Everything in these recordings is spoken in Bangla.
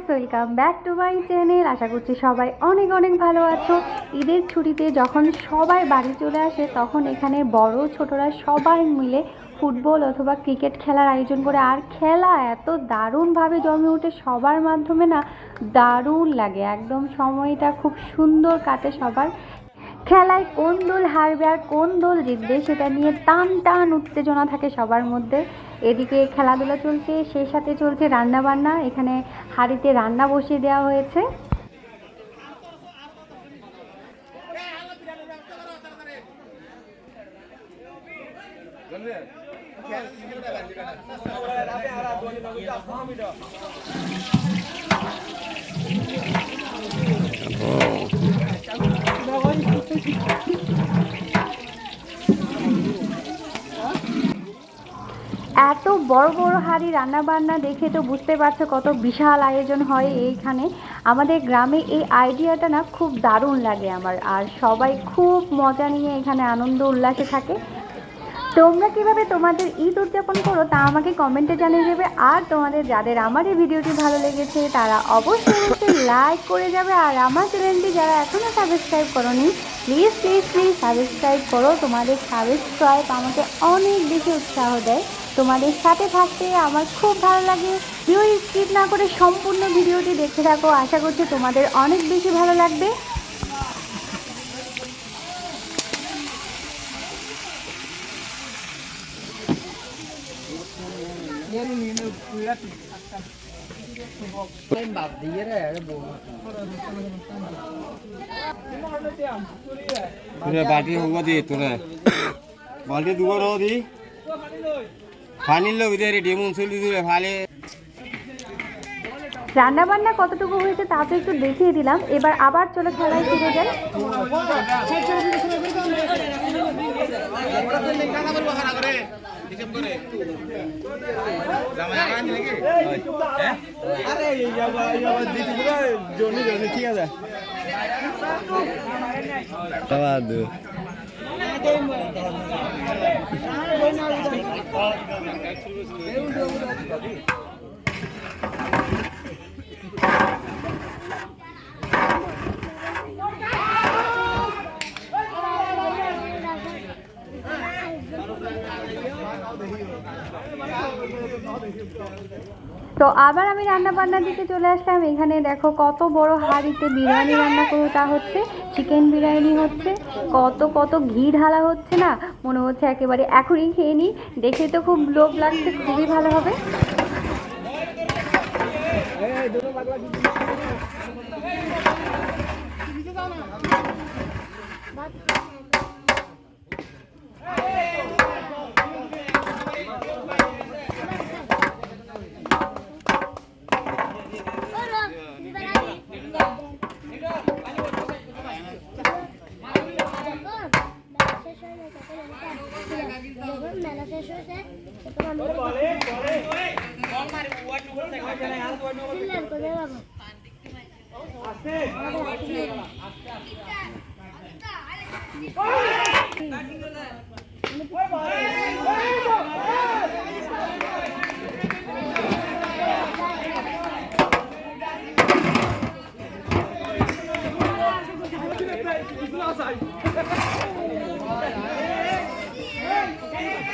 Guys welcome back to my channel আশা করছি সবাই অনেক অনেক ভালো আছো। ঈদের ছুটিতে যখন সবাই বাড়ি চলে আসে, তখন এখানে বড় ছোটরা সবাই মিলে ফুটবল অথবা ক্রিকেট খেলার আয়োজন করে। আর খেলা এত দারুণভাবে জমে ওঠে, সবার মাধ্যমে না দারুণ লাগে। একদম সময়টা খুব সুন্দর কাটে সবার। খেলায় কোন দল হারবে আর কোন দল জিতবে সেটা নিয়ে টান টান উত্তেজনা থাকে সবার মধ্যে। এদিকে খেলাধুলা চলছে, সেই সাথে চলছে রান্না বান্না এখানে হাঁড়িতে রান্না বসিয়ে দেওয়া হয়েছে। এত বড় বড় হাঁড়ি রান্না বান্না দেখে তো বুঝতে পারছ কত বিশাল আয়োজন হয় এইখানে। আমাদের গ্রামে এই আইডিয়াটা না খুব দারুণ লাগে আমার, আর সবাই খুব মজা নিয়ে এখানে আনন্দ উল্লাসে থাকে। তোমরা কীভাবে তোমাদের ঈদ উদযাপন করো তা আমাকে কমেন্টে জানিয়ে দেবে, আর তোমাদের যাদের আমার এই ভিডিওটি ভালো লেগেছে তারা অবশ্যই অবশ্যই লাইক করে যাবে, আর আমার চ্যানেলটি যারা এখনও সাবস্ক্রাইব করোনি প্লিজ প্লিজ প্লিজ সাবস্ক্রাইব করো। তোমাদের সাবস্ক্রাইব আমাকে অনেক বেশি উৎসাহ দেয়। তোমাদের সাথে থাকতে আমার খুব ভালো লাগে। ভিডিও স্কিপ না করে সম্পূর্ণ ভিডিওটি দেখতে থাকো। আশা করছি তোমাদের অনেক বেশি ভালো লাগবে। বাটি তোরে। বালতি দুবার দি লোক দিয়ে ডেমন চলি দিলে ভালে রান্না বান্না কতটুকু হয়েছে তা তো একটু দেখিয়ে দিলাম। এবার আবার চলে খেলায় ফিরে যাই। ঠিক আছে। దేవుడు তো আবার আমি রান্না বান্নার দিকে চলে আসলাম। এখানে দেখো কত বড় হাঁড়িতে বিরিয়ানি রান্না তা হচ্ছে চিকেন বিরিয়ানি হচ্ছে, কত কত ঘি ঢালা হচ্ছে না, মনে হচ্ছে একেবারে এখনই খেয়ে নিই। দেখে তো খুব লোভ লাগছে, খুবই ভালো হবে। মেলা শেষ হয়েছে এরপর আমরা ফিনল্যান্ড কোথায়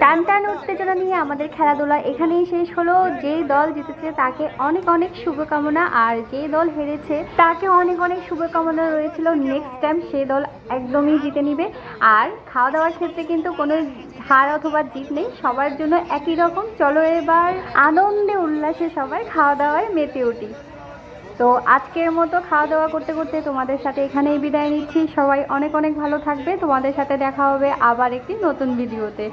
টান টান উত্তেজনা নিয়ে আমাদের খেলাধুলা এখানেই শেষ হলো। যেই দল জিতেছে তাকে অনেক অনেক শুভকামনা, আর যে দল হেরেছে তাকে অনেক অনেক শুভকামনা রয়েছিল। নেক্সট টাইম সে দল একদমই জিতে নিবে। আর খাওয়া দাওয়ার ক্ষেত্রে কিন্তু কোনো হার অথবা জিত নেই। সবার জন্য একই রকম। চলো এবার আনন্দে উল্লাসে সবাই খাওয়া দাওয়ায় মেতে উঠি। তো আজকের মতো খাওয়া দাওয়া করতে করতে তোমাদের সাথে এখানেই বিদায় নিচ্ছি। সবাই অনেক অনেক ভালো থাকবে। তোমাদের সাথে দেখা হবে আবার একটি নতুন ভিডিওতে।